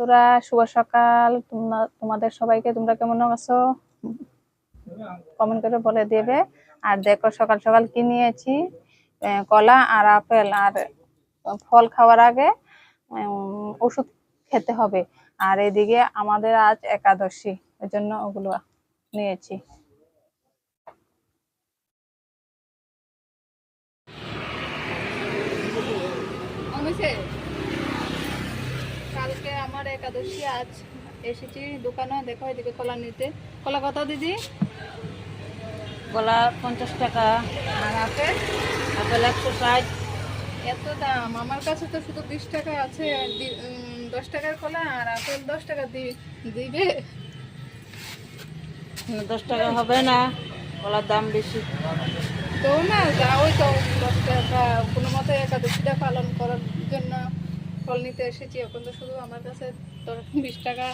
বন্ধুরা, শুভ সকাল। তোমরা- তোমাদের সবাইকে তোমরা কেমন আছো? কমেন্ট করে বলে দেবে। আর দেখো, সকাল সকাল কি নিয়েছি? কলা আর আপেল আর ফল খাওয়ার আগে ওষুধ খেতে হবে। আর এদিকে আমাদের আজ একাদশী ওই জন্য ওগুলো নিয়েছি। কালকে আমার একাদশী আজ এসেছি দোকানে দেখো এদিকে কলা নিতে। কলা কত দিদি? কলা পঞ্চাশ টাকা। আর আপেল? আপেল একশো ষাট। এত দাম আমার কাছে তো শুধু বিশ টাকা আছে দশ টাকার কলা আর আপেল দশ টাকা দিবে? দশ টাকা হবে না কলার দাম বেশি। তো না যা ওই তো দশ টাকা। কোনো মতো একাদশীটা পালন করার ফল নিতে এসেছি, এখন তো শুধু আমার কাছে বিশ টাকা।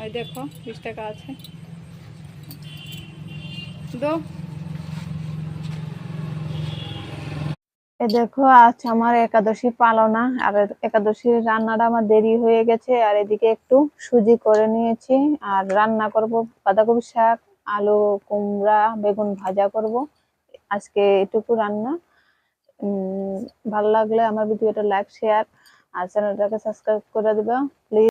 ওই দেখো, বিশ টাকা আছে। দো। দেখো, আজ আমার একাদশী পালনা, আর একাদশীর রান্নাটা আমার দেরি হয়ে গেছে, আর এদিকে একটু সুজি করে নিয়েছি, আর রান্না করব বাঁধাকপি শাক, আলু, কুমড়া, বেগুন ভাজা করব। আজকে এটুকু রান্না। ভালো লাগলে আমার ভিডিওটা লাইক শেয়ার আর চ্যানেলটাকে সাবস্ক্রাইব করে দিবা। প্লিজ